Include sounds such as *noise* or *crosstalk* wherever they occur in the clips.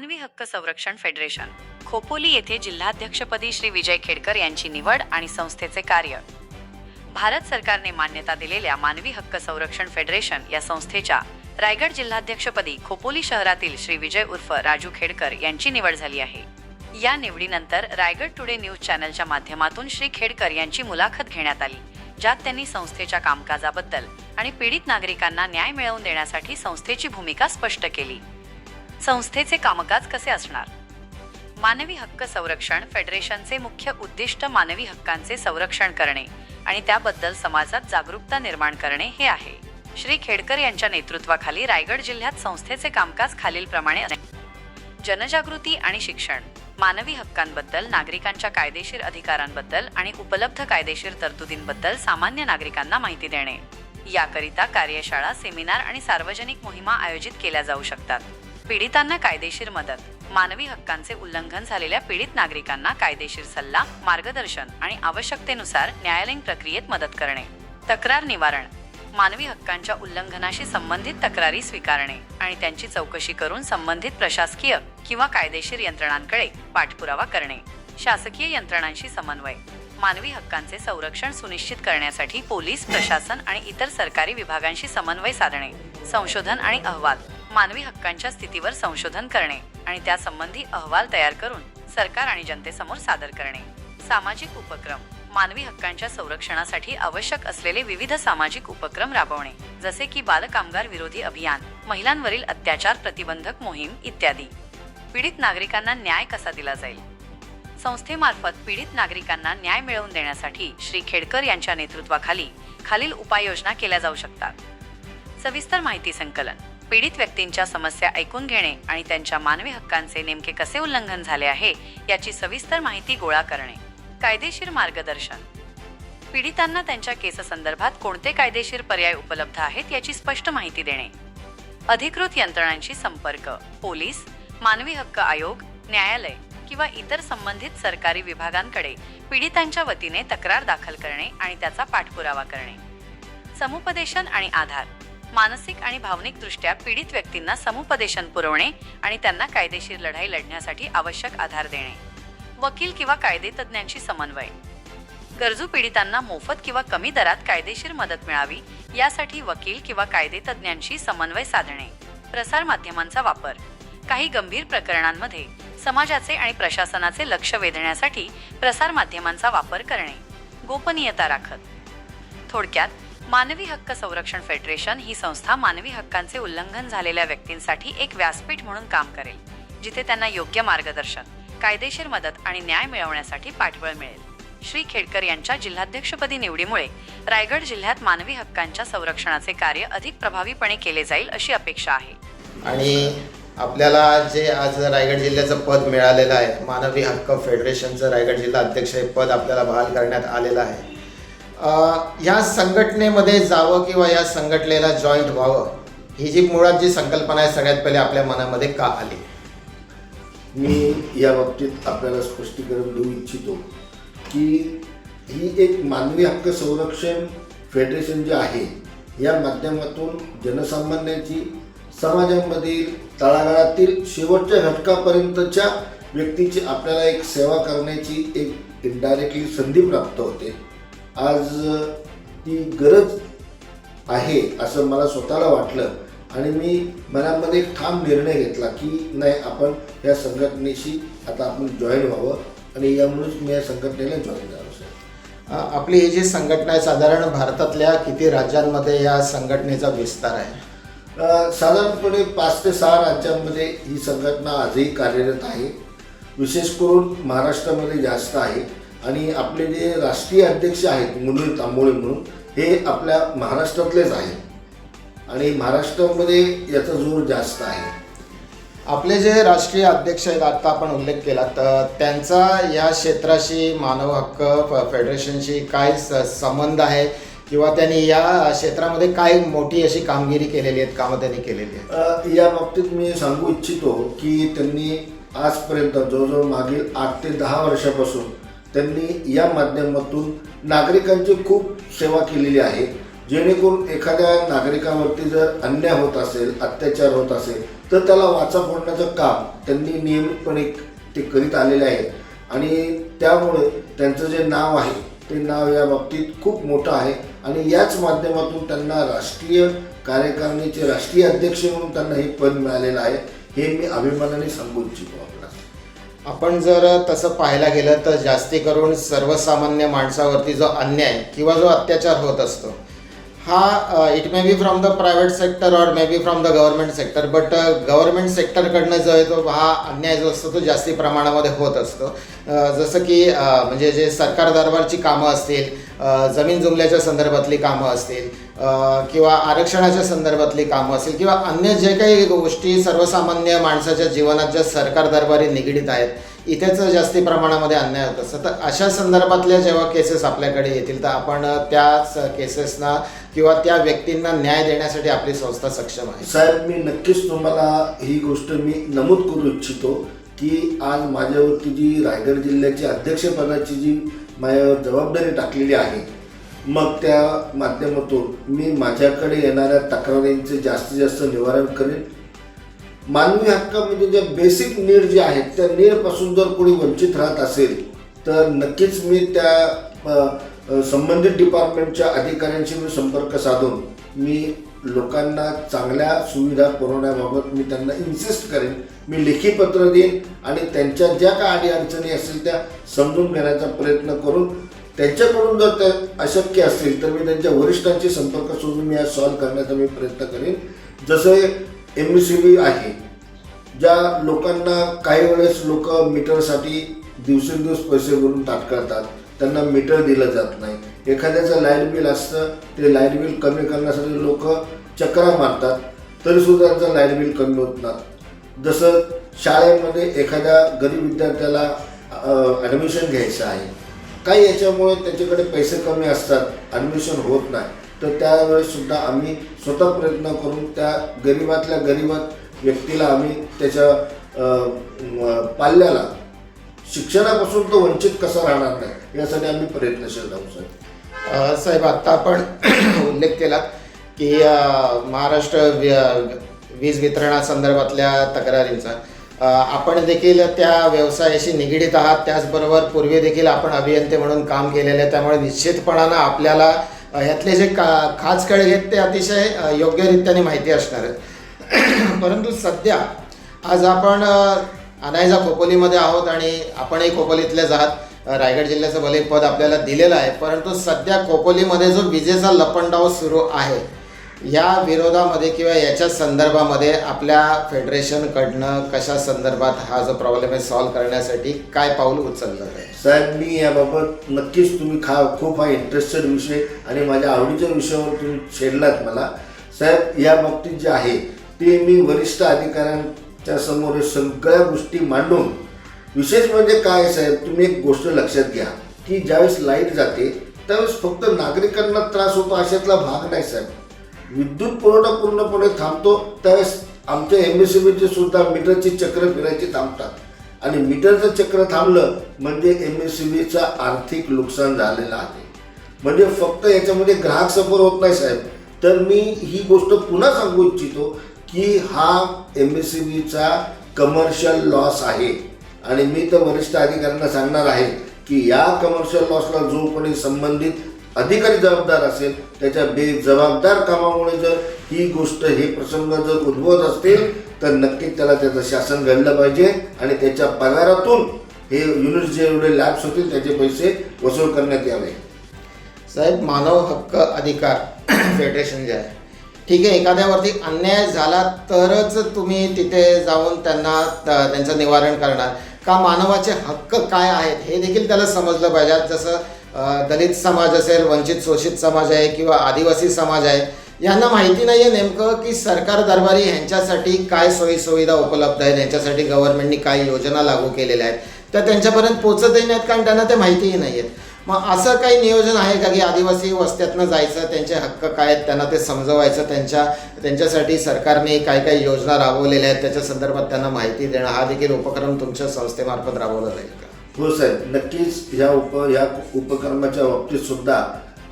मानवी हक्क संरक्षण फेडरेशन. खोपोली येथे जिल्हाध्यक्षपदी श्री विजय खेडकर यांची निवड आणि संस्थेचे कार्य. भारत सरकारने मान्यता दिलेल्या मानवी हक्क संरक्षण फेडरेशन या संस्थेच्या रायगड जिल्हाध्यक्षपदी खोपोली शहरातील श्री विजय उर्फ राजू खेडकर यांची निवड झाली आहे. या निवडीनंतर रायगड टुडे न्यूज चॅनलच्या माध्यमातून श्री खेडकर यांची मुलाखत घेण्यात आली ज्यात त्यांनी संस्थेच्या कामकाजाबद्दल आणि पीडित नागरिकांना न्याय मिळवून देण्यासाठी संस्थेची भूमिका स्पष्ट केली. संस्थेचे कामकाज कसे असणार? मानवी हक्क संरक्षण फेडरेशनचे मुख्य उद्दिष्ट मानवी हक्कांचे संरक्षण करणे आणि त्याबद्दल समाजात जागरूकता निर्माण करणे हे आहे. श्री खेडकर यांच्या नेतृत्वाखाली रायगड जिल्ह्यात संस्थेचे कामकाज खालीलप्रमाणे आहे. जनजागृती आणि शिक्षण मानवी हक्कांबद्दल नागरिकांच्या कायदेशीर अधिकारांबद्दल आणि उपलब्ध कायदेशीर तरतुदींबद्दल सामान्य नागरिकांना माहिती देणे. याकरिता कार्यशाळा सेमिनार आणि सार्वजनिक मोहिमा आयोजित केल्या जाऊ शकतात. पीडितांना कायदेशीर मदत. मानवी हक्कांचे उल्लंघन झालेल्या पीडित नागरिकांना कायदेशीर सल्ला मार्गदर्शन आणि आवश्यकतेनुसार न्यायालयीन प्रक्रियेत मदत करणे. तक्रार निवारण. मानवी हक्कांच्या उल्लंघनाशी संबंधित तक्रारी स्वीकारणे आणि त्यांची चौकशी करून संबंधित प्रशासकीय किंवा कायदेशीर यंत्रणांकडे पाठपुरावा करणे. शासकीय यंत्रणांशी समन्वय. मानवी हक्कांचे संरक्षण सुनिश्चित करण्यासाठी पोलीस प्रशासन आणि इतर सरकारी विभागांशी समन्वय साधणे. संशोधन आणि अहवाल. मानवी हक्कांच्या स्थितीवर संशोधन करणे आणि त्यासंबंधी अहवाल तयार करून सरकार आणि जनतेसमोर सादर करणे. सामाजिक उपक्रम. मानवी हक्कांच्या संरक्षणासाठी आवश्यक असलेले विविध सामाजिक उपक्रम राबवणे जसे की बालकामगार विरोधी अभियान महिलांवरील अत्याचार प्रतिबंधक मोहीम इत्यादी. पीडित नागरिकांना न्याय कसा दिला जाईल? संस्थेमार्फत पीडित नागरिकांना न्याय मिळवून देण्यासाठी श्री खेडकर यांच्या नेतृत्वाखाली खालील उपाययोजना केल्या जाऊ शकतात. सविस्तर माहिती संकलन. पीडित व्यक्तींच्या समस्या ऐकून घेणे आणि त्यांच्या मानवी हक्कांचे नेमके कसे उल्लंघन झाले आहे याची सविस्तर माहिती गोळा करणे. कायदेशीर मार्गदर्शन. पीडितांना त्यांच्या केससंदर्भात कोणते कायदेशीर पर्याय उपलब्ध आहेत याची स्पष्ट माहिती देणे. अधिकृत यंत्रणांशी संपर्क. पोलीस मानवी हक्क आयोग न्यायालय किंवा इतर संबंधित सरकारी विभागांकडे पीडितांच्या वतीने तक्रार दाखल करणे आणि त्याचा पाठपुरावा करणे. समुपदेशन आणि आधार. मानसिक आणि भावनिकदृष्ट्या पीडित व्यक्तींना समुपदेशन पुरवणे आणि त्यांना कायदेशीर लढाई लढण्यासाठी आवश्यक आधार देणे. वकील किंवा कायदे तज्ज्ञांशी समन्वय. गरजू पीडितांना मोफत किंवा कमी दरात कायदेशीर मदत मिळावी यासाठी वकील किंवा कायदे तज्ज्ञांशी समन्वय साधणे. प्रसार माध्यमांचा वापर. काही गंभीर प्रकरणांमध्ये समाजाचे आणि प्रशासनाचे लक्ष वेधण्यासाठी प्रसार माध्यमांचा वापर करणे. गोपनीयता राखत. थोडक्यात मानवी हक्क संरक्षण फेडरेशन ही संस्था मानवी हक्कांचे उल्लंघन झालेल्या व्यक्तींसाठी एक व्यासपीठ म्हणून काम करेल जिथे त्यांना योग्य मार्गदर्शन कायदेशीर मदत आणि न्याय मिळवण्यासाठी पाठबळ मिळेल. श्री खेडकर यांच्या जिल्हाध्यक्षपदी निवडीमुळे रायगड जिल्ह्यात मानवी हक्कांच्या संरक्षणाचे कार्य अधिक प्रभावीपणे केले जाईल अशी अपेक्षा आहे. आणि आपल्याला जे आज रायगड जिल्ह्याचं पद मिळालेलं आहे मानवी हक्क फेडरेशनचं रायगड जिल्हा अध्यक्ष हे पद आपल्याला बहाल करण्यात आलेलं आहे. ह्या संघटनेमध्ये जावं किंवा या संघटनेला जॉईंट व्हावं ही जी मुळात जी संकल्पना आहे सगळ्यात पहिले आपल्या मनामध्ये का आली? मी या बाबतीत आपल्याला स्पष्टीकरण देऊ इच्छितो की ही एक मानवी हक्क संरक्षण फेडरेशन जे आहे या माध्यमातून जनसामान्यांची समाजामधील तळागाळातील शेवटच्या घटकापर्यंतच्या व्यक्तीची आपल्याला एक सेवा करण्याची एक इनडायरेक्टली संधी प्राप्त होते. आज ती गरज आहे असं मला स्वतःला वाटलं. आणि मी मनामध्ये एक ठाम निर्णय घेतला की नाही आपण या संघटनेशी आता आपण जॉईन व्हावं. आणि यामुळेच मी या संघटनेला जॉईन झालो आपली ही जी संघटना आहे साधारण भारतातल्या किती राज्यांमध्ये या संघटनेचा विस्तार आहे? साधारणपणे पाच ते सहा राज्यांमध्ये ही संघटना आजही कार्यरत आहे. विशेष करून महाराष्ट्रामध्ये जास्त आहे. आणि आपले जे राष्ट्रीय अध्यक्ष आहेत मुनीर तांबोळे म्हणून हे आपल्या महाराष्ट्रातलेच आहेत. आणि महाराष्ट्रामध्ये याचा जोर जास्त आहे. आपले जे राष्ट्रीय अध्यक्ष आहेत आता आपण उल्लेख केला तर त्यांचा या क्षेत्राशी मानव हक्क फ- फेडरेशनशी काय स- संबंध आहे? किंवा त्यांनी या क्षेत्रामध्ये काय मोठी अशी कामगिरी केलेली आहेत कामं त्यांनी केलेली आहेत? या बाबतीत मी सांगू इच्छितो की त्यांनी आजपर्यंत जवळजवळ मागील आठ ते दहा वर्षापासून त्यांनी या माध्यमातून नागरिकांची खूप सेवा केलेली आहे. जेणेकरून एखाद्या नागरिकावरती जर अन्याय होत असेल अत्याचार होत असेल तर त्याला वाचा फोडण्याचं काम त्यांनी नियमितपणे ते करीत आलेले आहे. आणि त्यामुळे त्यांचं जे नाव आहे ते नाव या बाबतीत खूप मोठं आहे. आणि याच माध्यमातून त्यांना राष्ट्रीय कार्यकारिणीचे राष्ट्रीय अध्यक्ष म्हणून त्यांना हे पद मिळालेलं आहे. हे मी अभिमानाने सांगू इच्छितो. आपण जर तसं पाहायला गेलं तर जास्ती करून सर्वसामान्य माणसावरती जो अन्याय किंवा जो अत्याचार होत असतो हा it may be from the private sector or may be from the government sector but government सेक्टरकडनं जो आहे तो हा अन्याय जो असतो तो जास्ती प्रमाणामध्ये होत असतो. जसं की म्हणजे जे सरकार दरबारची कामं असतील जमीन जुमल्याच्या संदर्भातली कामं असतील किंवा आरक्षणाच्या संदर्भातली कामं असेल किंवा अन्य जे काही गोष्टी सर्वसामान्य माणसाच्या जीवनात ज्या सरकार दरबारी निगडीत आहेत इथेच जास्ती प्रमाणामध्ये अन्याय होत असतं तर अशा संदर्भातल्या जेव्हा केसेस आपल्याकडे येतील तर आपण त्या केसेसना किंवा त्या व्यक्तींना न्याय देण्यासाठी आपली संस्था सक्षम आहे. साहेब मी नक्कीच तुम्हाला ही गोष्ट मी नमूद करू इच्छितो की आज माझ्यावरती जी रायगड जिल्ह्याची अध्यक्षपदाची जी माझ्यावर जबाबदारी टाकलेली आहे मग त्या माध्यमातून मी माझ्याकडे येणाऱ्या तक्रारींचे जास्तीत जास्त निवारण करेन. मानवी हक्क म्हणजे ज्या बेसिक नीड जे आहेत त्या नीडपासून जर कोणी वंचित राहत असेल तर नक्कीच मी त्या संबंधित डिपार्टमेंटच्या अधिकाऱ्यांशी मी संपर्क साधून मी लोकांना चांगल्या सुविधा पुरवण्याबाबत मी त्यांना इन्सिस्ट करेन. मी लेखी पत्र देईन आणि त्यांच्या ज्या काही अडीअडचणी असतील त्या समजून घेण्याचा प्रयत्न करून त्यांच्याकडून जर त्या अशक्य असतील तर मी त्यांच्या वरिष्ठांशी संपर्क शोधून मी आज सॉल्व्ह करण्याचा मी प्रयत्न करेन. जसे एम सी बी आहे ज्या लोकांना काही वेळेस लोक मीटरसाठी दिवसेंदिवस पैसे भरून ताटकळतात त्यांना मीटर दिलं जात नाही. एखाद्याचं लाइट बिल असतं ते लाइट बिल कमी करण्यासाठी लोक चक्रा मारतात तरीसुद्धा त्यांचं लाइट बिल कमी होत नाही. जसं शाळेमध्ये एखाद्या गरीब विद्यार्थ्याला ॲडमिशन घ्यायचं आहे काही याच्यामुळे त्याच्याकडे पैसे कमी असतात ॲडमिशन होत नाही. तर त्यावेळेस सुद्धा आम्ही स्वतः प्रयत्न करून त्या गरिबातल्या गरिबात व्यक्तीला आम्ही त्याच्या पाल्याला शिक्षणापासून तो वंचित कसा राहणार नाही यासाठी आम्ही प्रयत्नशील राहू साहेब साहेब आत्ता आपण *clears throat* उल्लेख केला की महाराष्ट्र वीज वितरणासंदर्भातल्या तक्रारींचा. आपण देखील त्या व्यवसायाशी निगडीत आहात. त्याचबरोबर पूर्वी देखील आपण अभियंते म्हणून काम केलेले आहे त्यामुळे निश्चितपणानं आपल्याला यातले जे का खास कळे आहेत ते अतिशय योग्यरित्याने माहिती असणार आहेत. *clears throat* परंतु सध्या आज आपण अनायजा खोपोलीमध्ये आहोत आणि आपणही खोपोलीतलेच आहात. रायगड जिल्ह्याचं भले पद आपल्याला दिलेलं आहे. परंतु सध्या खोपोलीमध्ये जो विजेचा लपंडाव सुरू आहे या विरोधामध्ये किंवा याच्या संदर्भामध्ये आपल्या फेडरेशनकडनं कशा संदर्भात हा जो प्रॉब्लेम आहे सॉल्व्ह करण्यासाठी काय पाऊल उचललं आहे? साहेब मी याबाबत नक्कीच तुम्ही खा खूप हा इंटरेस्टेड विषय आणि माझ्या आवडीच्या विषयावर तुम्ही छेडलात मला. साहेब या बाबतीत जे आहे ते मी वरिष्ठ अधिकाऱ्यांच्या समोर सगळ्या गोष्टी मांडून विशेष म्हणजे काय साहेब तुम्ही एक गोष्ट लक्षात घ्या की ज्यावेळेस लाइट जाते त्यावेळेस फक्त नागरिकांना त्रास होतो अशातला भाग नाही साहेब. विद्युत पुरवठा पूर्णपणे थांबतो त्यावेळेस आमच्या एम एस सी सुद्धा मीटरची चक्र फिरायची थांबतात. आणि मीटरचं चक्र थांबलं म्हणजे एम एस आर्थिक नुकसान झालेलं आहे. म्हणजे फक्त याच्यामध्ये ग्राहक सफर होत नाही साहेब. तर मी ही गोष्ट पुन्हा सांगू इच्छितो की हा एम एस सी बीचा कमर्शियल लॉस आहे. आणि मी तर वरिष्ठ अधिकाऱ्यांना सांगणार आहे की या कमर्शियल लॉसला जो कोणी संबंधित अधिकारी जबाबदार असेल त्याच्या बेजबाबदार कामामुळे जर ही गोष्ट हे प्रसंग जर उद्भवत असतील तर नक्कीच त्याला त्याचं शासन घडलं पाहिजे आणि त्याच्या पगारातून हे युनिट जेवढे लॅब्स होतील त्याचे पैसे वसूल करण्यात यावे. साहेब मानव हक्क अधिकार *coughs* फेडरेशन जे आहे ठीक आहे एखाद्यावरती अन्याय झाला तरच तुम्ही तिथे जाऊन त्यांना त्यांचं निवारण करणार. का मानवाचे हक्क काय आहेत हे देखील त्याला समजलं पाहिजे. जसं दलित समाज असेल वंचित शोषित समाज आहे किंवा आदिवासी समाज आहे यांना माहिती नाही आहे नेमकं की सरकार दरबारी ह्यांच्यासाठी काय सोयीसुविधा उपलब्ध आहेत यांच्यासाठी गव्हर्नमेंटनी काय योजना लागू केलेल्या आहेत त्या त्यांच्यापर्यंत पोचतही नाहीत कारण त्यांना ते माहितीही नाही आहेत मग असं काही नियोजन आहे का की आदिवासी वस्त्यातनं जायचं त्यांचे हक्क काय आहेत त्यांना ते समजवायचं त्यांच्या त्यांच्यासाठी सरकारने काय काय योजना राबवलेल्या आहेत त्याच्या संदर्भात त्यांना माहिती देणं हा देखील उपक्रम तुमच्या संस्थेमार्फत राबवला जाईल का? हो साहेब नक्कीच ह्या उप ह्या उपक्रमाच्या बाबतीत सुद्धा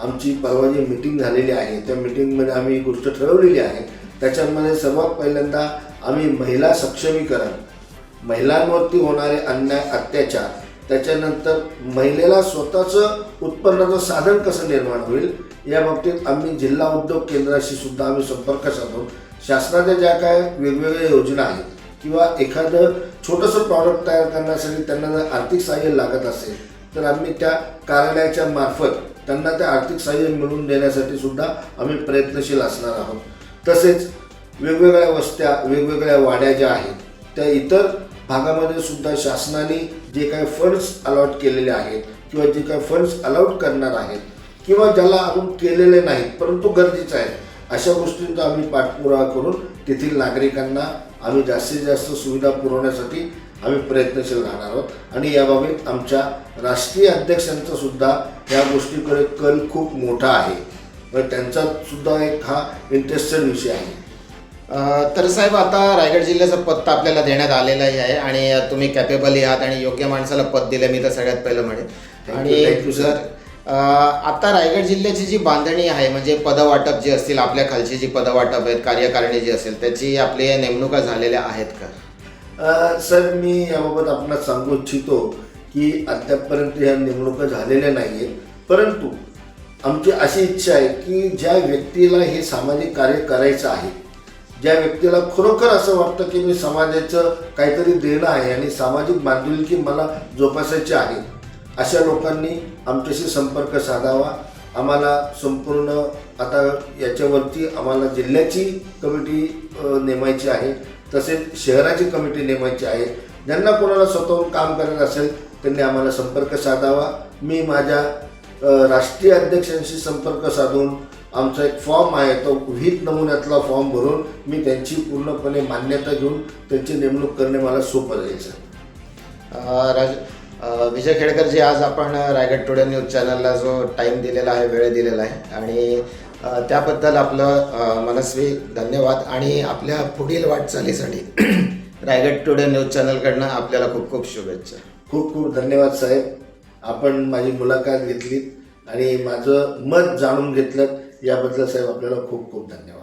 आमची परवा जी मिटिंग झालेली आहे त्या मिटिंगमध्ये आम्ही ही गोष्ट ठरवलेली आहे. त्याच्यामध्ये सर्वात पहिल्यांदा आम्ही महिला सक्षमीकरण महिलांवरती होणारे अन्याय अत्याचार त्याच्यानंतर महिलेला स्वतःचं उत्पन्नाचं साधन कसं निर्माण होईल या बाबतीत आम्ही जिल्हा उद्योग केंद्राशी सुद्धा आम्ही संपर्क साधून शासनाच्या ज्या काय वेगवेगळ्या योजना आहेत किंवा एखादं छोटंसं प्रॉडक्ट तयार करण्यासाठी त्यांना जर आर्थिक सहाय्य लागत असेल तर आम्ही त्या कार्यालयाच्या मार्फत त्यांना ते आर्थिक सहाय्य मिळवून देण्यासाठी सुद्धा आम्ही प्रयत्नशील असणार आहोत. तसेच वेगवेगळ्या वस्त्या वेगवेगळ्या वाड्या ज्या आहेत त्या इतर भागामध्ये सुद्धा शासनाने जे काही फंड्स अलॉट केलेले आहेत किंवा जे काही फंड्स अलॉट करणार आहेत किंवा ज्याला अजून केलेले नाहीत परंतु गरजेचं आहे अशा गोष्टींचा आम्ही पाठपुरावा करून तेथील नागरिकांना आम्ही जास्तीत जास्त सुविधा पुरवण्यासाठी आम्ही प्रयत्नशील राहणार आहोत. आणि याबाबत आमच्या राष्ट्रीय अध्यक्षांचा सुद्धा या गोष्टीकडे कल खूप मोठा आहे. त्यांचा सुद्धा एक हा इंटरेस्टेड विषय आहे. तर साहेब आता रायगड जिल्ह्याचं पद तर आपल्याला देण्यात आलेलंही आहे आणि तुम्ही कॅपेबल आहात आणि योग्य माणसाला पद दिलं मी तर सगळ्यात पहिलं म्हणेन. आणि thank आता रायगड जिल्ह्याची जी बांधणी आहे म्हणजे पदवाटप जी असतील आपल्या खालची जी पदवाटप आहेत कार्यकारिणी जी असेल त्याची आपली नेमणुका झालेल्या आहेत का? सर मी याबाबत आपणास सांगू इच्छितो की अद्यापपर्यंत ह्या नेमणुका झालेल्या नाही आहेत परंतु आमची अशी इच्छा आहे की ज्या व्यक्तीला हे सामाजिक कार्य करायचं आहे ज्या व्यक्तीला खरोखर असं वाटतं की मी समाजाचं काहीतरी देणं आहे आणि सामाजिक बांधिलकी मला जोपासायची आहे अशा लोकांनी आमच्याशी संपर्क साधावा. आम्हाला संपूर्ण आता याच्यावरती आम्हाला जिल्ह्याची कमिटी नेमायची आहे. तसेच शहराची कमिटी नेमायची आहे. ज्यांना कोणाला स्वतःहून काम करायचं असेल त्यांनी आम्हाला संपर्क साधावा. मी माझ्या राष्ट्रीय अध्यक्षांशी संपर्क साधून आमचा एक फॉर्म आहे तो विहित नमुन्यातला फॉर्म भरून मी त्यांची पूर्णपणे मान्यता घेऊन त्यांची नेमणूक करणे मला सोपं जायचं सर. राज विजय खेडकर जी आज आपण रायगड टुडे न्यूज चॅनलला जो टाईम दिलेला आहे वेळ दिलेला आहे. आणि त्याबद्दल आपलं मनस्वी धन्यवाद. आणि आपल्या पुढील वाटचालीसाठी *clears throat* रायगड टुडे न्यूज चॅनलकडनं आपल्याला खूप खूप शुभेच्छा. खूप खूप धन्यवाद साहेब. आपण माझी मुलाखत घेतली आणि माझं मत जाणून घेतलं याबद्दल साहेब आपल्याला खूप खूप धन्यवाद.